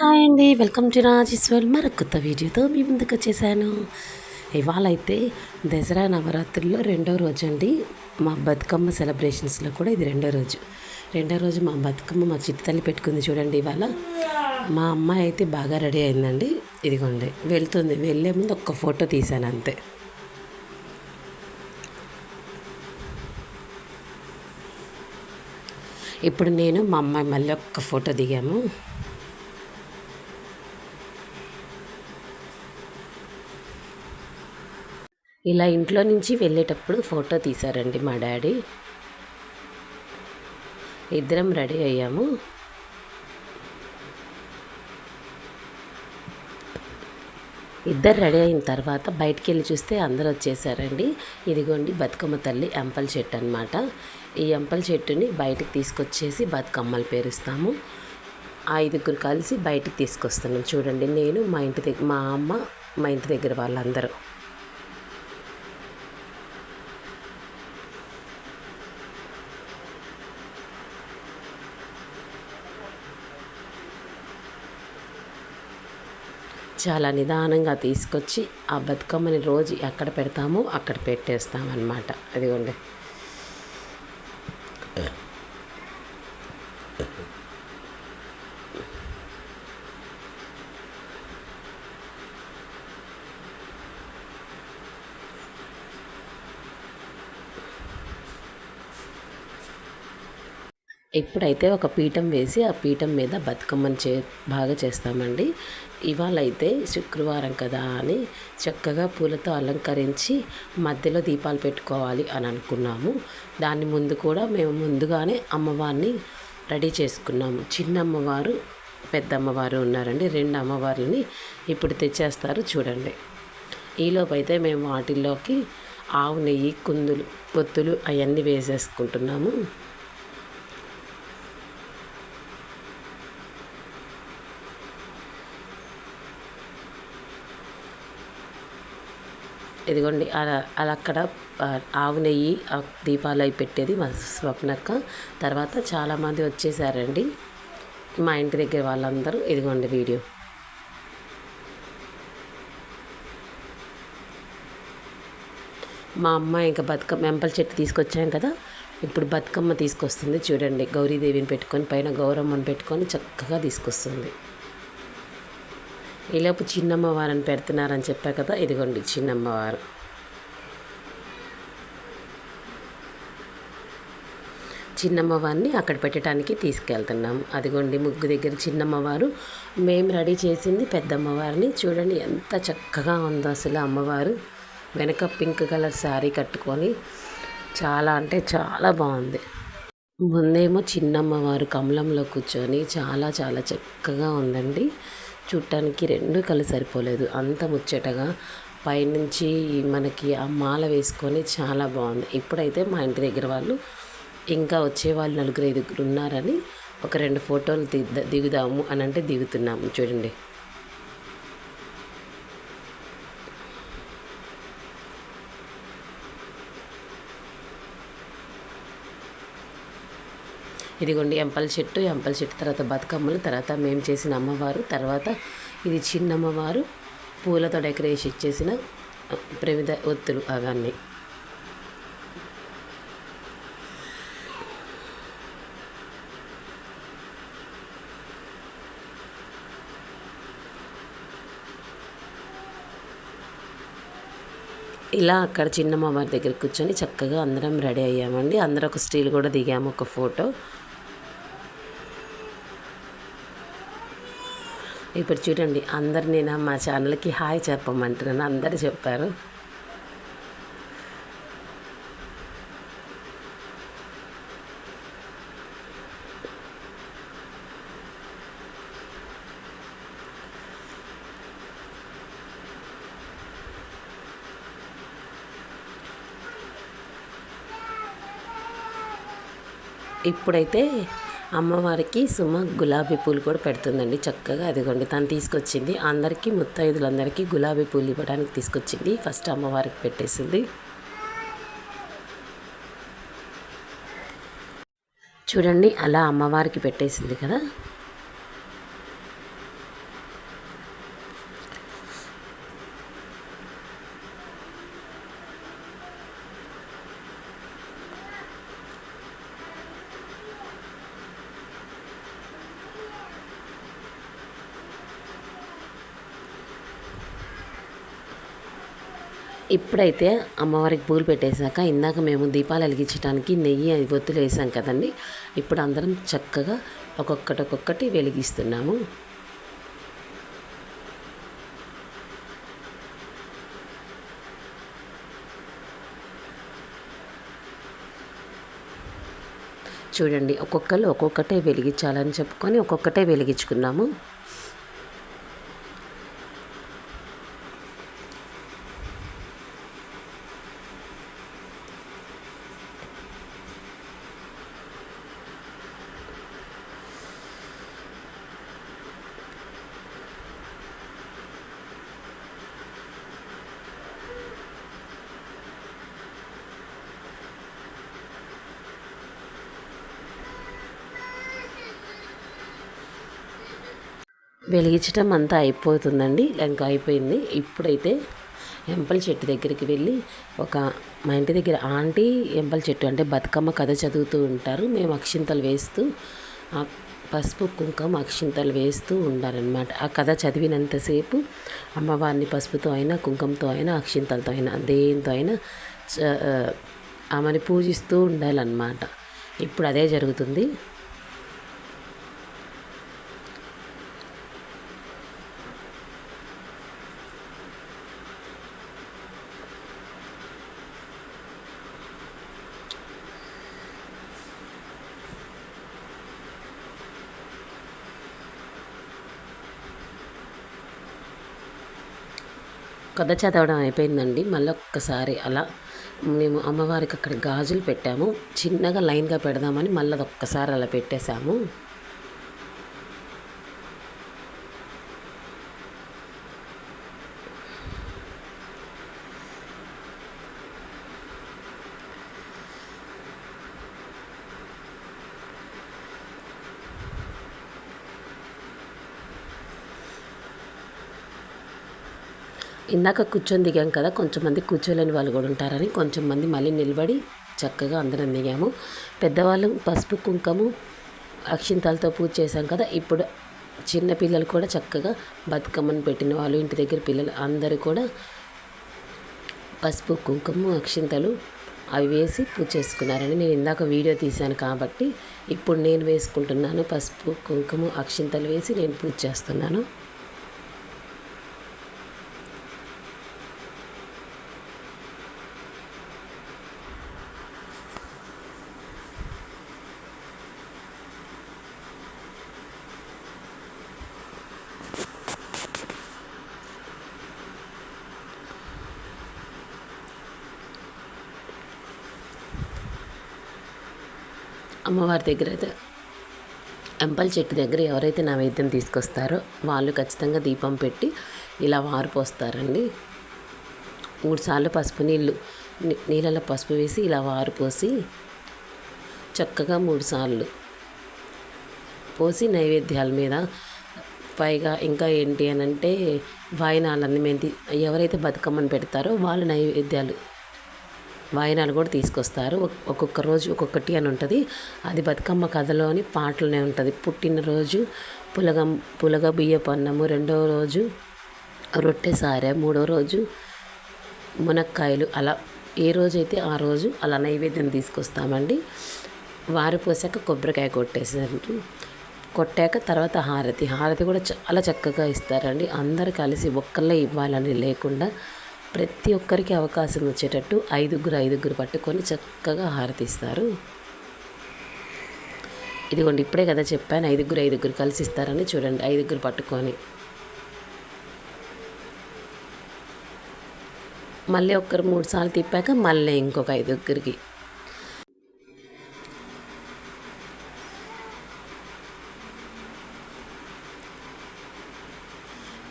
Hi అండి. Welcome to Rajeshwar మరొక కొత్త వీడియోతో మీ ముందుకు వచ్చేసాను. ఇవాళ అయితే దసరా నవరాత్రుల్లో రెండో రోజు అండి మా బతుకమ్మ సెలబ్రేషన్స్లో కూడా ఇది రెండో రోజు. రెండో రోజు మా బతుకమ్మ మా చిట్టి తల్లి పెట్టుకుంది చూడండి ఇవాళ. మా అమ్మాయి అయితే బాగా రెడీ అయిందండి. ఇదిగోండి వెళ్తుంది. వెళ్ళే ముందు ఒక్క ఫోటో తీశాను అంతే. ఇప్పుడు నేను మా అమ్మాయి మళ్ళీ ఒక్క ఫోటో దిగాము. ఇలా ఇంట్లో నుంచి వెళ్ళేటప్పుడు ఫోటో తీశారండి మా డాడీ. ఇద్దరం రెడీ అయ్యాము. ఇద్దరు రెడీ అయిన తర్వాత బయటికి వెళ్ళి చూస్తే అందరూ వచ్చేసారండి. ఇదిగోండి బతుకమ్మ తల్లి ఎంపల చెట్టు అనమాట ఈ ఎంపల చెట్టుని బయటకు తీసుకొచ్చేసి బతుకమ్మలు పేరుస్తాము ఐదుగురు కలిసి బయటికి తీసుకొస్తున్నాం. చూడండి నేను మా ఇంటి దగ్గర మా అమ్మ మా ఇంటి దగ్గర వాళ్ళందరూ. చాలా నిదానంగా తీసుకొచ్చి ఆ బతుకమ్మని రోజు ఎక్కడ పెడతామో అక్కడ పెట్టేస్తామన్నమాట. అదిగోండి. ఇప్పుడైతే ఒక పీఠం వేసి ఆ పీఠం మీద బతుకమ్మని చే బాగా చేస్తామండి. ఇవాళ అయితే శుక్రవారం కదా అని చక్కగా పూలతో అలంకరించి మధ్యలో దీపాలు పెట్టుకోవాలి అని అనుకున్నాము. దాని ముందు కూడా మేము ముందుగానే అమ్మవారిని రెడీ చేసుకున్నాము. చిన్న అమ్మవారు పెద్ద అమ్మవారు ఉన్నారండి. రెండు అమ్మవార్లని ఇప్పుడు తెచ్చేస్తారు చూడండి. ఈలోపు అయితే మేము వాటిల్లోకి ఆవు నెయ్యి కుందులు పొత్తులు అవన్నీ వేసేసుకుంటున్నాము. ఇదిగోండి అలా అలా అక్కడ ఆవు నెయ్యి దీపాలు అవి పెట్టేది మా స్వప్నక్క తర్వాత చాలామంది వచ్చేసారండి. మా ఇంటి దగ్గర వాళ్ళందరూ ఇదిగోండి వీడియో. మా అమ్మ ఇంకా బతుకమ్మ వెంపల చెట్టు తీసుకొచ్చాం కదా. ఇప్పుడు బతుకమ్మ తీసుకొస్తుంది చూడండి గౌరీదేవిని పెట్టుకొని పైన గౌరమ్మని పెట్టుకొని చక్కగా తీసుకొస్తుంది. ఈలోపు చిన్నమ్మవారిని పెడుతున్నారని చెప్పా కదా ఇదిగోండి చిన్నమ్మవారు. చిన్నమ్మవారిని అక్కడ పెట్టడానికి తీసుకెళ్తున్నాం. అదిగోండి ముగ్గు దగ్గర చిన్నమ్మవారు. మేము రెడీ చేసింది పెద్దమ్మవారిని. చూడండి ఎంత చక్కగా ఉందో అసలు అమ్మవారు. వెనక పింక్ కలర్ శారీ కట్టుకొని చాలా అంటే చాలా బాగుంది. ముందేమో చిన్నమ్మవారు కమలంలో కూర్చొని చాలా చాలా చక్కగా ఉందండి. చూడటానికి రెండు కళ్ళు సరిపోలేదు. అంత ముచ్చటగా పైనుంచి మనకి ఆ మాల వేసుకొని చాలా బాగుంది. ఇప్పుడైతే మా ఇంటి దగ్గర వాళ్ళు ఇంకా వచ్చే వాళ్ళు నలుగురు ఐదుగురు ఉన్నారని ఒక రెండు ఫోటోలు దిగుదాము అని అంటే దిగుతున్నాము. చూడండి. ఇదిగోండి ఎంపల చెట్టు ఎంపల చెట్టు తర్వాత బతుకమ్మలు తర్వాత మేము చేసిన అమ్మవారు తర్వాత ఇది చిన్న అమ్మవారు పూలతో డెకరేషన్ చేసిన ప్రవిధ ఒత్తులు అవన్నీ. ఇలా అక్కడ చిన్నమ్మవారి దగ్గర కూర్చొని చక్కగా అందరం రెడీ అయ్యామండి. అందరూ ఒక స్టీల్ కూడా దిగాము ఒక ఫోటో. ఇప్పుడు చూడండి అందరు నేను మా ఛానల్కి హాయ్ చెప్పమంటున్నాను. అందరు చెప్పారు. ఇప్పుడైతే అమ్మవారికి సుమ గులాబీ పూలు కూడా పెడుతుందండి. చక్కగా అదిగోండి తను తీసుకొచ్చింది. అందరికీ ముత్తైదులందరికీ గులాబీ పూలు ఇవ్వడానికి తీసుకొచ్చింది. ఫస్ట్ అమ్మవారికి పెట్టేసింది. చూడండి అలా అమ్మవారికి పెట్టేసింది కదా. ఇప్పుడైతే అమ్మవారికి పూలు పెట్టేశాక ఇందాక మేము దీపాలు వెలిగించడానికి నెయ్యి ఒత్తులు వేసాం కదండి. ఇప్పుడు అందరం చక్కగా ఒక్కొక్కటి ఒక్కొక్కటి వెలిగిస్తున్నాము. చూడండి ఒక్కొక్కరు ఒక్కొక్కటే వెలిగించాలని చెప్పుకొని ఒక్కొక్కటే వెలిగించుకున్నాము. వెలిగించడం అంతా అయిపోతుందండి. ఇంకా అయిపోయింది. ఇప్పుడైతే ఎంపల్ చెట్టు దగ్గరికి వెళ్ళి ఒక మా ఇంటి దగ్గర ఆంటీ ఎంపల్ చెట్టు అంటే బతుకమ్మ కథ చదువుతూ ఉంటారు. మేము అక్షింతలు వేస్తూ ఆ పసుపు కుంకుమ అక్షింతలు వేస్తూ ఉండాలన్నమాట. ఆ కథ చదివినంతసేపు అమ్మవారిని పసుపుతో అయినా కుంకుమతో అయినా అక్షింతలతో అయినా దేంతో అయినా ఆమెని పూజిస్తూ ఉండాలన్నమాట. ఇప్పుడు అదే జరుగుతుంది. కథ చదవడం అయిపోయిందండి. మళ్ళీ ఒక్కసారి అలా మేము అమ్మవారికి అక్కడ గాజులు పెట్టాము. చిన్నగా లైన్గా పెడదామని మళ్ళీ ఒక్కసారి అలా పెట్టేశాము. ఇందాక కూర్చొని దిగాం కదా కొంచెం మంది కూర్చోలేని వాళ్ళు కూడా ఉంటారని కొంచెం మంది మళ్ళీ నిలబడి చక్కగా అందరం దిగాము. పెద్దవాళ్ళు పసుపు కుంకుమ అక్షింతాలతో పూజ చేశాం కదా ఇప్పుడు చిన్న పిల్లలు కూడా చక్కగా బతుకమ్మను పెట్టిన వాళ్ళు ఇంటి దగ్గర పిల్లలు అందరూ కూడా పసుపు కుంకుమ అక్షింతలు అవి వేసి పూజ చేసుకున్నారని నేను ఇందాక వీడియో తీశాను కాబట్టి ఇప్పుడు నేను వేసుకుంటున్నాను పసుపు కుంకుమ అక్షింతలు వేసి నేను పూజ చేస్తున్నాను. అమ్మవారి దగ్గర అయితే ఎంపల్ చెట్టు దగ్గర ఎవరైతే నైవేద్యం తీసుకొస్తారో వాళ్ళు ఖచ్చితంగా దీపం పెట్టి ఇలా వారిపోస్తారండి. మూడు సార్లు పసుపు నీళ్ళు నీళ్ళలో పసుపు వేసి ఇలా వారు పోసి చక్కగా మూడు సార్లు పోసి నైవేద్యాల మీద పైగా ఇంకా ఏంటి అని అంటే వాయినాలన్నీ మేము ఎవరైతే బతుకమ్మని పెడతారో వాళ్ళు నైవేద్యాలు వాయినాలు కూడా తీసుకొస్తారు. ఒక్కొక్క రోజు ఒక్కొక్కటి అని ఉంటుంది. అది బతుకమ్మ కథలోని పాటలనే ఉంటుంది. పుట్టినరోజు పులగం పులగ బియ్యపు అన్నము రెండవ రోజు రొట్టె సారె మూడో రోజు మునక్కాయలు అలా ఏ రోజైతే ఆ రోజు అలా నైవేద్యం తీసుకొస్తామండి. వారు పోసాక కొబ్బరికాయ కొట్టేసారు కొట్టాక తర్వాత హారతి. హారతి కూడా చాలా చక్కగా ఇస్తారండి. అందరు కలిసి ఒక్కళ్ళే ఇవ్వాలని లేకుండా ప్రతి ఒక్కరికి అవకాశం వచ్చేటట్టు ఐదుగురు ఐదుగురు పట్టుకొని చక్కగా హారతిస్తారు. ఇదిగోండి ఇప్పుడే కదా చెప్పాను ఐదుగురు ఐదుగురు కలిసి ఇస్తారని చూడండి ఐదుగురు పట్టుకొని. మళ్ళీ ఒక్కరు మూడు సార్లు తిప్పాక మళ్ళీ ఇంకొక ఐదుగురికి.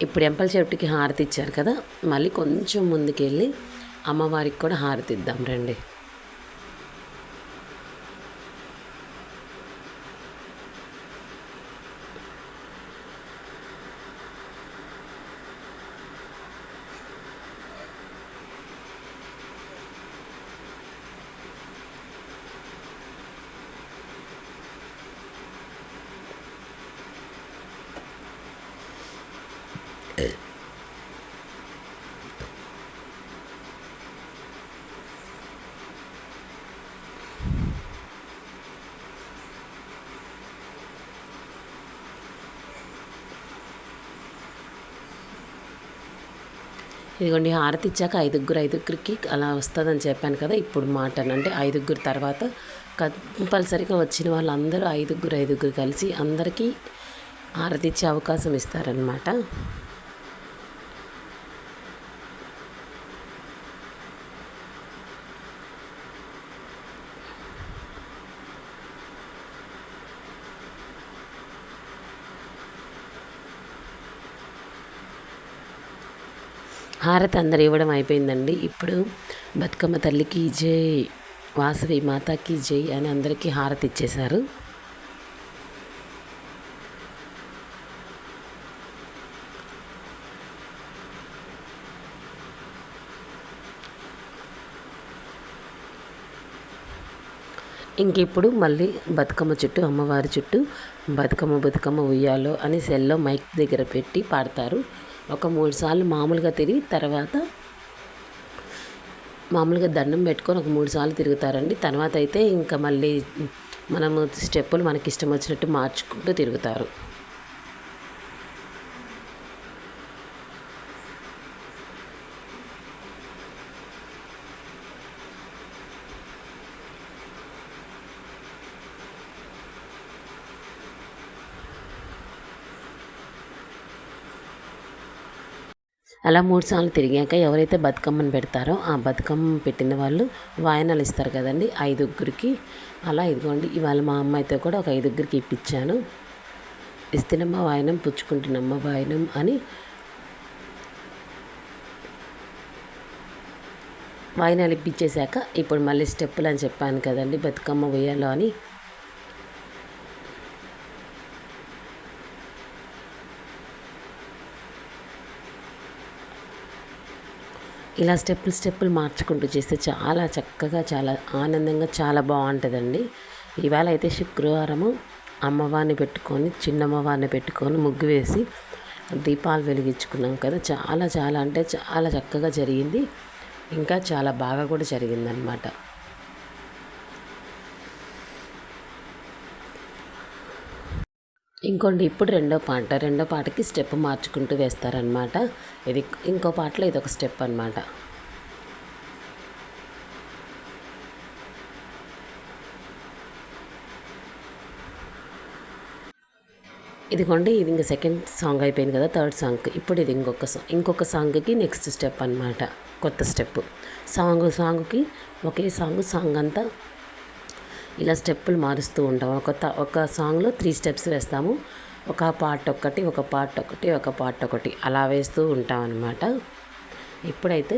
ఇప్పుడు ఎంపల చెట్టుకి హారతి ఇచ్చారు కదా మళ్ళీ కొంచెం ముందుకెళ్ళి అమ్మవారికి కూడా హారతి ఇద్దాం రండి. ఇదిగోండి హారతి ఇచ్చాక ఐదుగురు ఐదుగురికి అలా వస్తుందని చెప్పాను కదా ఇప్పుడు మాట అంటే ఐదుగురు తర్వాత కంపల్సరిగా వచ్చిన వాళ్ళందరూ ఐదుగురు ఐదుగురు కలిసి అందరికీ హారతి ఇచ్చే అవకాశం ఇస్తారనమాట హారతి అందరు ఇవ్వడం అయిపోయిందండి. ఇప్పుడు బతుకమ్మ తల్లికి జై వాసవి మాతాకి జై అని అందరికీ హారతి ఇచ్చేశారు. ఇంకిప్పుడు మళ్ళీ బతుకమ్మ చుట్టూ అమ్మవారి చుట్టూ బతుకమ్మ బతుకమ్మ ఉయ్యాలో అని సెల్లో మైక్ దగ్గర పెట్టి పాడతారు. ఒక మూడు సార్లు మామూలుగా తిరిగి తర్వాత మామూలుగా దండం పెట్టుకొని ఒక మూడు సార్లు తిరుగుతారండి. తర్వాత అయితే ఇంకా మళ్ళీ మనము స్టెప్పులు మనకి ఇష్టం వచ్చినట్టు మార్చుకుంటూ తిరుగుతారు. అలా మూడు సార్లు తిరిగాక ఎవరైతే బతుకమ్మను పెడతారో ఆ బతుకమ్మ పెట్టిన వాళ్ళు వాయనాలు ఇస్తారు కదండి ఐదుగురికి. అలా ఇదిగోండి ఇవాళ మా అమ్మాయితో కూడా ఒక ఐదుగురికి ఇప్పించాను. ఇస్తున్నమ్మ వాయనం పుచ్చుకుంటున్నమ్మ వాయనం అని వాయినాలు ఇప్పించేశాక ఇప్పుడు మళ్ళీ స్టెప్పులు అని చెప్పాను కదండి బతుకమ్మ వేయాలో అని. ఇలా స్టెప్పులు స్టెప్పులు మార్చుకుంటూ చేస్తే చాలా చక్కగా చాలా ఆనందంగా చాలా బాగుంటుందండి. ఇవాళ అయితే శుక్రవారము. అమ్మవారిని పెట్టుకొని చిన్నమ్మవారిని పెట్టుకొని ముగ్గు వేసి దీపాలు వెలిగించుకున్నాం కదా. చాలా చాలా అంటే చాలా చక్కగా జరిగింది. ఇంకా చాలా బాగా కూడా జరిగిందనమాట ఇంకోండి ఇప్పుడు రెండో పాట. రెండో పాటకి స్టెప్ మార్చుకుంటూ వేస్తారనమాట ఇది ఇంకో పాటలో ఇది ఒక స్టెప్ అనమాట ఇదిగోండి ఇది ఇంకా సెకండ్ సాంగ్ అయిపోయింది కదా థర్డ్ సాంగ్. ఇప్పుడు ఇది ఇంకొక సాంగ్. ఇంకొక సాంగ్కి నెక్స్ట్ స్టెప్ అనమాట కొత్త స్టెప్. సాంగ్ సాంగ్కి ఒకే సాంగ్ సాంగ్ అంతా ఇలా స్టెప్పులు మారుస్తూ ఉంటాం. ఒక ఒక సాంగ్లో త్రీ స్టెప్స్ వేస్తాము. ఒక పార్ట్ ఒకటి ఒక పార్ట్ ఒకటి ఒక పార్ట్ ఒకటి అలా వేస్తూ ఉంటాం అనమాట ఇప్పుడైతే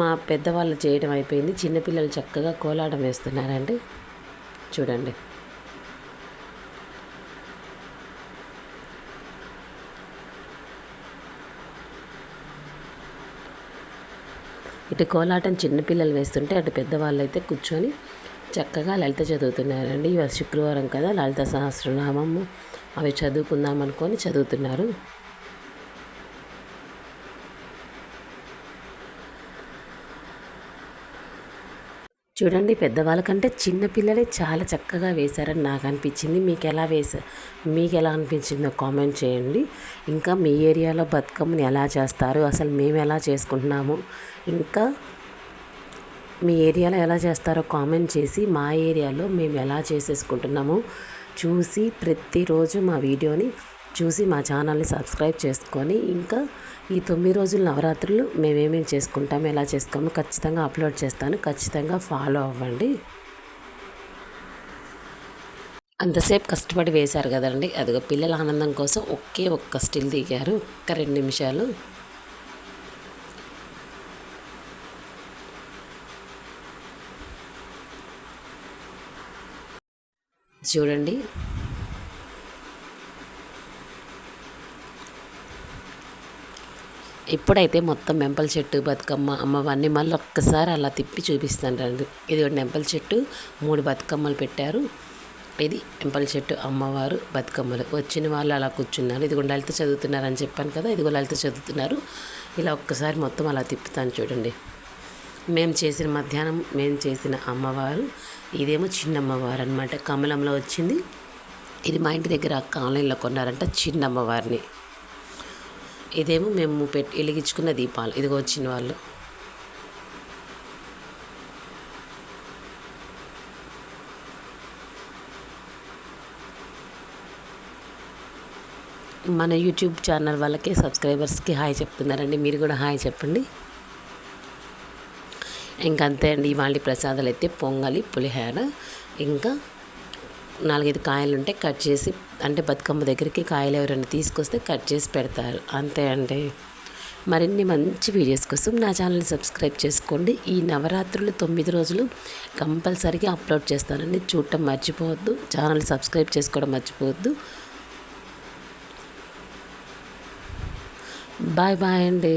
మా పెద్దవాళ్ళు చేయడం అయిపోయింది. చిన్నపిల్లలు చక్కగా కోలాటం వేస్తున్నారండి. చూడండి. ఇటు కోలాటం చిన్నపిల్లలు వేస్తుంటే అటు పెద్దవాళ్ళు అయితే కూర్చొని చక్కగా లలిత చదువుతున్నారండి. ఇవాళ శుక్రవారం కదా లలిత సహస్రనామము అవి చదువుకుందాం అనుకొని చదువుతున్నారు. చూడండి పెద్దవాళ్ళకంటే చిన్నపిల్లలే చాలా చక్కగా వేశారని నాకు అనిపించింది. మీకు ఎలా వేసా మీకు ఎలా అనిపించిందో కామెంట్ చేయండి. ఇంకా మీ ఏరియాలో బతుకమ్మని ఎలా చేస్తారు అసలు మేము ఎలా చేసుకుంటున్నాము ఇంకా మీ ఏరియాలో ఎలా చేస్తారో కామెంట్ చేసి మా ఏరియాలో మేము ఎలా చేసేసుకుంటున్నాము చూసి ప్రతిరోజు మా వీడియోని చూసి మా ఛానల్ని సబ్స్క్రైబ్ చేసుకొని ఇంకా ఈ తొమ్మిది రోజుల నవరాత్రులు మేమేమేమి చేసుకుంటాము ఎలా చేసుకోము ఖచ్చితంగా అప్లోడ్ చేస్తాను. ఖచ్చితంగా ఫాలో అవ్వండి. అంతసేపు కష్టపడి వేశారు కదండి. అదిగో పిల్లల ఆనందం కోసం ఒకే ఒక్క స్టిల్ దిగారు. ఒక్క రెండు నిమిషాలు. చూడండి. ఇప్పుడైతే మొత్తం మెంపల చెట్టు బతుకమ్మ అమ్మవన్నీ మళ్ళీ ఒక్కసారి అలా తిప్పి చూపిస్తాను రండి ఇది ఒక నెంపల చెట్టు మూడు బతుకమ్మలు పెట్టారు. ఇది ఎంపల చెట్టు అమ్మవారు బతుకమ్మలు. వచ్చిన వాళ్ళు అలా కూర్చున్నారు. ఇది లలిత చదువుతున్నారని చెప్పాను కదా ఇది లలిత చదువుతున్నారు. ఇలా ఒక్కసారి మొత్తం అలా తిప్పుతాను చూడండి. మేము చేసిన మధ్యాహ్నం మేము చేసిన అమ్మవారు. ఇదేమో చిన్నమ్మవారు అనమాట కమలంలో వచ్చింది. ఇది మా ఇంటి దగ్గర ఆన్లైన్లో కొన్నారంట చిన్న అమ్మవారిని ఇదేమో మేము పెట్టి వెలిగించుకున్న దీపాలు. ఇదిగో వచ్చిన వాళ్ళు. మన యూట్యూబ్ ఛానల్ వాళ్ళకి సబ్స్క్రైబర్స్కి హాయ్ చెప్తున్నారండి. మీరు కూడా హాయ్ చెప్పండి. ఇంకంతే అంతే అండి ఇవాళ ప్రసాదాలు అయితే పొంగలి పులిహోర ఇంకా నాలుగైదు కాయలు ఉంటే కట్ చేసి అంటే బతుకమ్మ దగ్గరికి కాయలు ఎవరైనా తీసుకొస్తే కట్ చేసి పెడతారు. అంతే అండి. మరిన్ని మంచి వీడియోస్ కోసం నా ఛానల్ని సబ్స్క్రైబ్ చేసుకోండి. ఈ నవరాత్రులు తొమ్మిది రోజులు కంపల్సరీగా అప్లోడ్ చేస్తానండి. చూడటం మర్చిపోవద్దు. ఛానల్ సబ్స్క్రైబ్ చేసుకోవడం మర్చిపోవద్దు. బాయ్ బాయ్ అండి.